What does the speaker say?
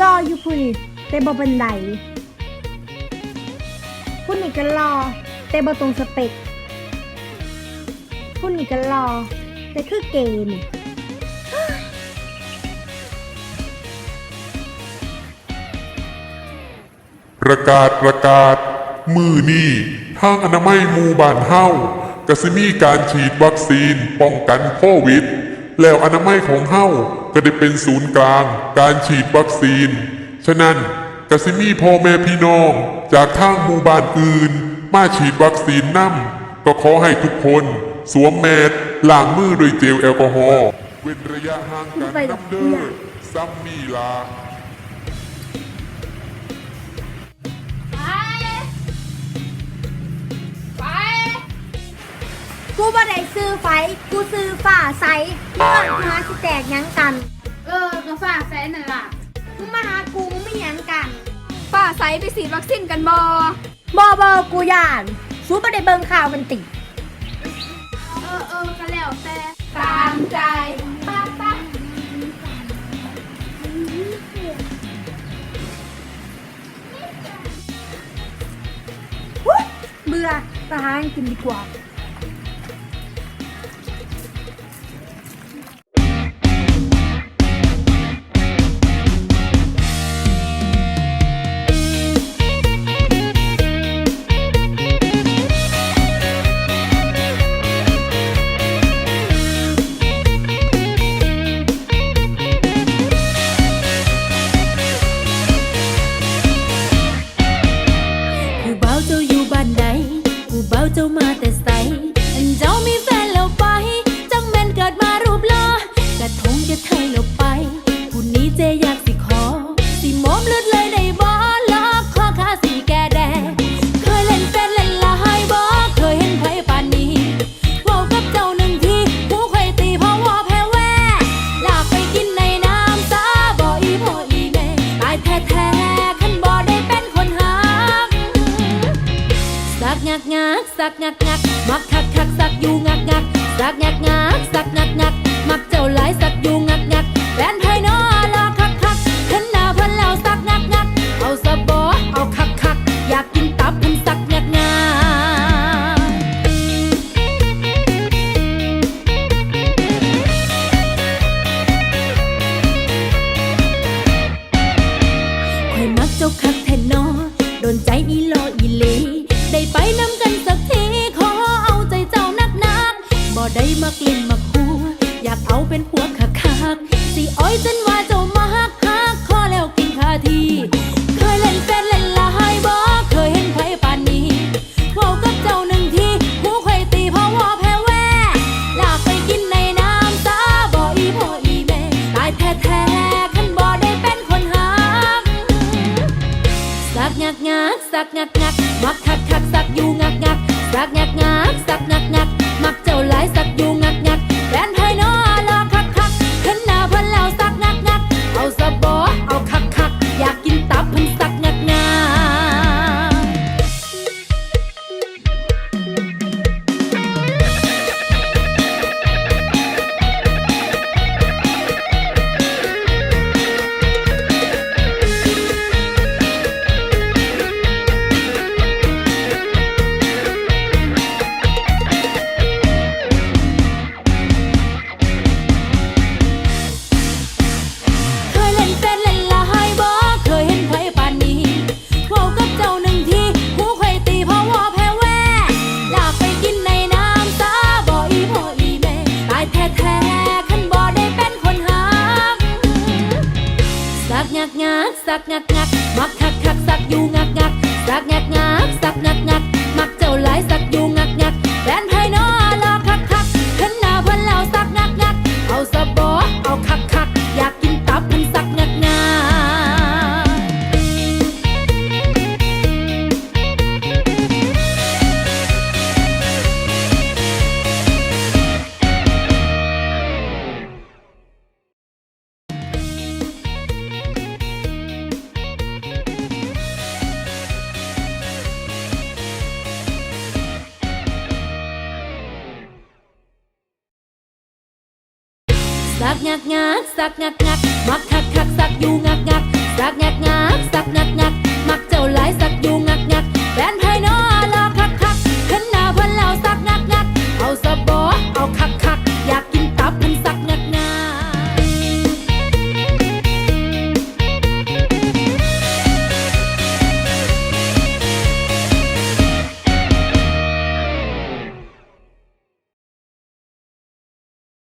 รออยู่พุ่นแต่บ่บันไดพุ่นนี่ก็รอ แต่บ่ตรงสเปคพุ่นนี่ก็รอ แต่คือเกย์นี่ประกาศประกาศ มือนี่ทางอนามัยหมู่บ้านเฮากะสิมีการฉีดวัคซีนป้องกันโควิด แล้วอนามัยของเฮา ก็ได้เป็นศูนย์กลาง การฉีดวัคซีน ฉะนั้นกะสิมีพ่อแม่พี่น้อง จากทางหมู่บ้านอื่น มาฉีดวัคซีนนำก็ขอให้ทุกคน สวมแมสล้างมือด้วยเจลแอลกอฮอล์เว้นระยะห่างกันไปดอกน้ำเบี้เด้อยซ้ำนี่ลาไปกูบ่ได้ซื้อไฟ กูซื้อฝ่าใสมึงมาหาสิแตกห ยังกัน เออกระฝากแสนนั่นล่ะมึงมาหากูมึงไม่หยังกันป้าใสไปฉีดวัคซีนกันบอบ่บ่กูย่านสู้บ่ได้เบิ่งข่าวมันติ เออเออก็แล้วแต่ตามใจป้าป้าอุ๊ยเบื่อไปหาอันกินดีกว่า เบาเจ้ามาแต่ใสอันเจ้ามีแฟ งักงักสักงักงักมักคักคักสักอยู่งักงักสักงักงักสักงักงักมักเจ้าหลายสักอยู่งักงักแฟนไทยน้อย ไปนำกันสักทีขอเอาใจเจ้านักนักบ่ได้มักเล่นมักหัว อยากเอาเป็นผัวคักคักสิอ้อยจนว่าเจ้ามาฮักฮักขอแล้วกินคาทีเคยเล่นแฟนเล่นลายบ่เคยเห็นไผปานนี้เว้ากับเจ้าหนึ่งทีหูไข่ตีเพราะว่าแพ้แว่ลากไปกินในน้ำตาบ่อีพ่ออีแม่ตายแท้ๆคันบ่ได้เป็นคนหักสักงักงักสักงักงักมักคัก อยู่งักงักสักงักงัก งักงักสักงักงักมักคักคักสักอยู่งักงักสักงักงักสักงักงักมักเจ้าหลายสักอยู่งัก สักงักงักสักงักงักมักคักคักสักอยู่งักงักสักงักงักสักงักงักมักเจ้าหลายสักอยู่